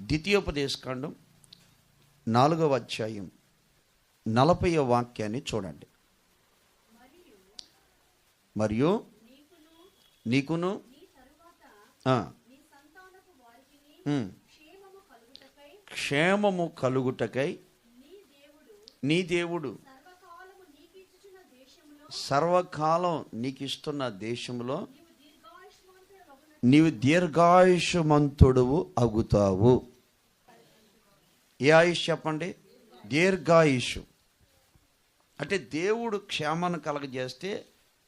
ద్వితీయోపదేశకాండం నాలుగవ అధ్యాయం నలభై వాక్యాన్ని చూడండి. మరియు నీకును క్షేమము కలుగుటకై నీ దేవుడు సర్వకాలం నీకు ఇస్తున్న దేశంలో నీవు దీర్ఘాయుషమంతుడువు అగుతావు. ఏ ఆయుష్ చెప్పండి? దీర్ఘాయుషు. అంటే దేవుడు క్షేమాన్ని కలగజేస్తే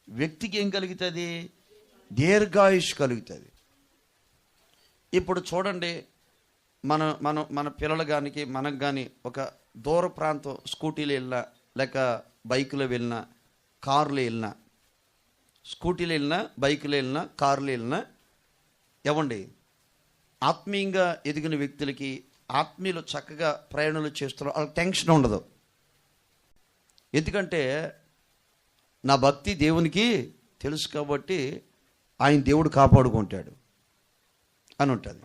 వ్యక్తికి ఏం కలుగుతుంది? దీర్ఘాయుష్ కలుగుతుంది. ఇప్పుడు చూడండి మన మనం మన పిల్లలు కానీ మనకు కానీ ఒక దూర ప్రాంతం స్కూటీలో వెళ్ళినా లేక బైకులో వెళ్ళినా కారులో వెళ్ళినా స్కూటీలో వెళ్ళినా బైకులు వెళ్ళినా కారులో వెళ్ళినా ఎవండి ఆత్మీయంగా ఎదిగిన వ్యక్తులకి ఆత్మీయులు చక్కగా ప్రయాణాలు చేస్తున్నారు. వాళ్ళకి టెన్షన్ ఉండదు. ఎందుకంటే నా భక్తి దేవునికి తెలుసు కాబట్టి ఆయన దేవుడు కాపాడుకుంటాడు అని ఉంటుంది.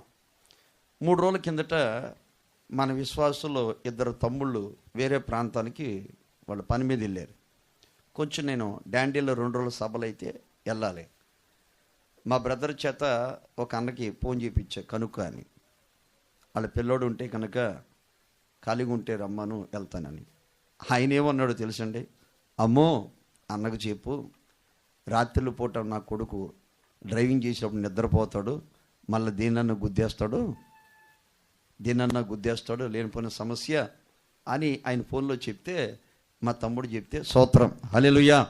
మూడు రోజుల కిందట మన విశ్వాసంలో ఇద్దరు తమ్ముళ్ళు వేరే ప్రాంతానికి వాళ్ళు పని మీద వెళ్ళారు. కొంచెం నేను డాండీలో రెండు రోజుల సభలు అయితే వెళ్ళాలి. మా బ్రదర్ చేత ఒక అన్నకి ఫోన్ చేయించా కనుక అని. వాళ్ళ పిల్లోడు ఉంటే కనుక ఖాళీగా ఉంటే రమ్మను వెళ్తానని. ఆయన ఏమన్నాడో తెలుసండి? అమ్మో అన్నకు చెప్పు రాత్రిలో పూట నా కొడుకు డ్రైవింగ్ చేసేటప్పుడు నిద్రపోతాడు మళ్ళీ దీనన్న గుద్దేస్తాడు దీనన్న గుద్దేస్తాడు లేనిపోయిన సమస్య అని ఆయన ఫోన్లో చెప్తే మా తమ్ముడు చెప్తే సూత్రం. హలెలుయ్యా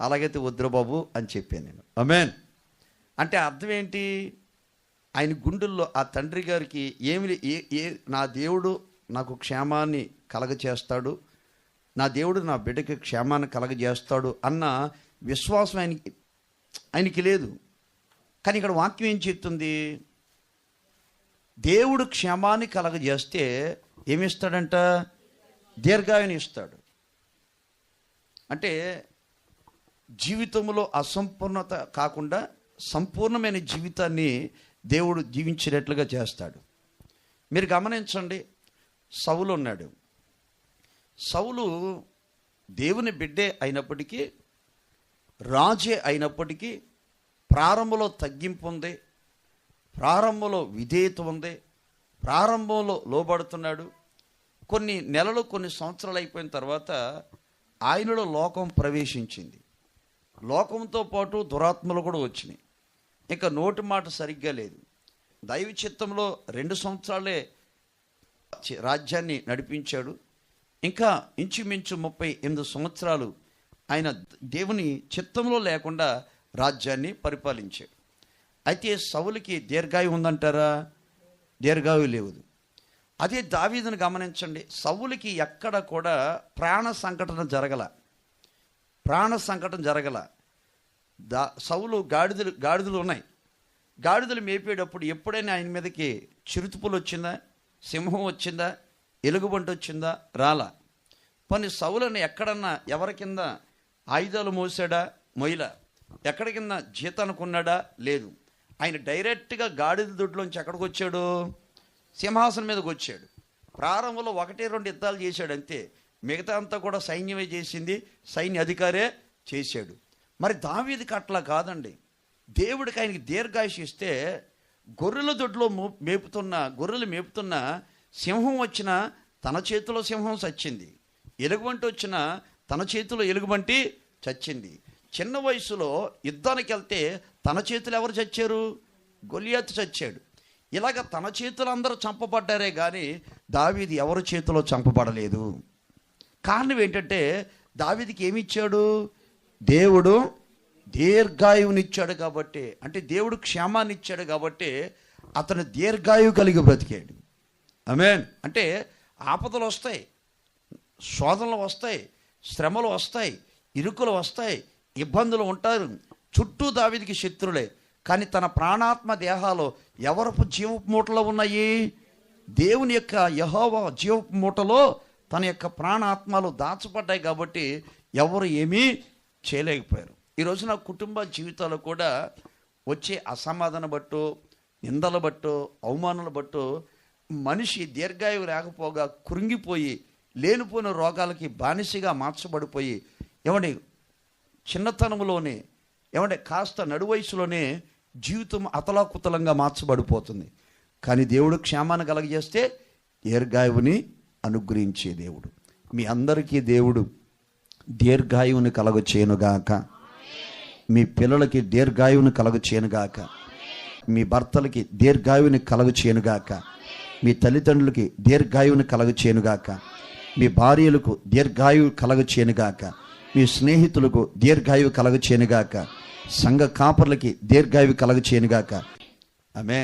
అలాగైతే వద్దురా బాబు అని చెప్పాను నేను. అమేన్ అంటే అర్థం ఏంటి? ఆయన గుండెల్లో ఆ తండ్రి గారికి ఏమి ఏ ఏ నా దేవుడు నాకు క్షేమాన్ని కలగచేస్తాడు నా దేవుడు నా బిడ్డకి క్షేమాన్ని కలగజేస్తాడు అన్న విశ్వాసం ఆయనకి ఆయనకి లేదు. కానీ ఇక్కడ వాక్యం ఏం చెప్తుంది? దేవుడు క్షేమాన్ని కలగజేస్తే ఏమిస్తాడంట? దీర్ఘాయుని ఇస్తాడు. అంటే జీవితంలో అసంపూర్ణత కాకుండా సంపూర్ణమైన జీవితాన్ని దేవుడు జీవించినట్లుగా చేస్తాడు. మీరు గమనించండి సౌలు ఉన్నాడు. సౌలు దేవుని బిడ్డే అయినప్పటికీ రాజే అయినప్పటికీ ప్రారంభంలో తగ్గింపు ఉంది ప్రారంభంలో విధేయత ఉంది ప్రారంభంలో లోబడుతున్నాడు. కొన్ని నెలలు కొన్ని సంవత్సరాలు అయిపోయిన తర్వాత ఆయనలో లోకం ప్రవేశించింది. లోకంతో పాటు దురాత్మలు కూడా వచ్చినాయి. ఇంకా నోటి మాట సరిగ్గా లేదు. దైవ చిత్తంలో రెండు సంవత్సరాలే రాజ్యాన్ని నడిపించాడు. ఇంకా ఇంచుమించు ముప్పై ఎనిమిది సంవత్సరాలు ఆయన దేవుని చిత్తంలో లేకుండా రాజ్యాన్ని పరిపాలించాడు. అయితే సవులకి దీర్ఘాయు ఉందంటారా? దీర్ఘాయు లేదు. అదే దావీదును గమనించండి. సవులకి ఎక్కడ కూడా ప్రాణ సంఘటన జరగల ప్రాణ సంఘటన జరగల దా సౌలు గాడిదలు గాడిదలు ఉన్నాయి. గాడిదలు మేపేటప్పుడు ఎప్పుడైనా ఆయన మీదకి చిరుతుపులు వచ్చిందా? సింహం వచ్చిందా? ఎలుగుబంటి వచ్చిందా? రాలా. పని సౌలను ఎక్కడన్నా ఎవరి కింద ఆయుధాలు మోసాడా? మొయిల ఎక్కడి కింద జీతానికి లేదు. ఆయన డైరెక్ట్గా గాడిద దొడ్లోంచి ఎక్కడికి వచ్చాడు? సింహాసనం మీదకి వచ్చాడు. ప్రారంభంలో ఒకటి రెండు యుద్ధాలు చేశాడు అంతే. మిగతా అంతా కూడా సైన్యమే చేసింది. సైన్య అధికారే చేశాడు. మరి దావీదికి అట్లా కాదండి. దేవుడికి ఆయనకి దీర్ఘాయుష ఇస్తే గొర్రెల దొడ్లో మో- మేపుతున్న గొర్రెలు మేపుతున్న సింహం వచ్చిన తన చేతిలో సింహం చచ్చింది. ఎలుగుబంటి వచ్చిన తన చేతిలో ఎలుగుబంటి చచ్చింది. చిన్న వయసులో యుద్ధానికి వెళ్తే తన చేతులు ఎవరు చచ్చారు? గొలియాతు చచ్చాడు. ఇలాగ తన చేతులు అందరూ చంపబడ్డారే కానీ దావీది ఎవరి చేతిలో చంపబడలేదు. కారణం ఏంటంటే దావీదికి ఏమి ఇచ్చాడు? దేవుడు దీర్ఘాయువునిచ్చాడు కాబట్టి అంటే దేవుడు క్షేమాన్ని ఇచ్చాడు కాబట్టి అతను దీర్ఘాయువు కలిగి బ్రతికాడు. అమేన్ అంటే ఆపదలు వస్తాయి శోధనలు వస్తాయి శ్రమలు వస్తాయి ఇరుకులు వస్తాయి ఇబ్బందులు ఉంటారు. చుట్టూ దావిదికి శత్రులే. కానీ తన ప్రాణాత్మ దేహాలు ఎవరపు జీవపు మూటలో ఉన్నాయి? దేవుని యొక్క యహోవ జీవపు మూటలో తన యొక్క ప్రాణాత్మలు దాచబడ్డాయి కాబట్టి ఎవరు ఏమీ చేయలేకపోయారు. ఈరోజు నా కుటుంబ జీవితాలు కూడా వచ్చే అసమాధాన బట్టు నిందల బట్టు అవమానాల బట్టు మనిషి దీర్ఘాయువు లేకపోగా కృంగిపోయి లేనిపోయిన రోగాలకి బానిసగా మార్చబడిపోయి ఏమండి చిన్నతనంలోనే ఏమంటే కాస్త నడు వయసులోనే జీవితం అతలాకుతలంగా మార్చబడిపోతుంది. కానీ దేవుడు క్షేమాన్ని కలగజేస్తే దీర్ఘాయువుని అనుగ్రహించే దేవుడు. మీ అందరికీ దేవుడు దీర్ఘాయువుని కలగ చేయనుగాక మీ పిల్లలకి దీర్ఘాయువుని కలగ చేయనుగాక మీ భర్తలకి దీర్ఘాయువుని కలగ చేయనుగాక మీ తల్లిదండ్రులకి దీర్ఘాయువుని కలగ చేయనుగాక మీ భార్యలకు దీర్ఘాయువు కలగ చేయనుగాక మీ స్నేహితులకు దీర్ఘాయువు కలగ చేయనుగాక సంఘ కాపర్లకి దీర్ఘాయువు కలగ చేయనుగాక ఆమె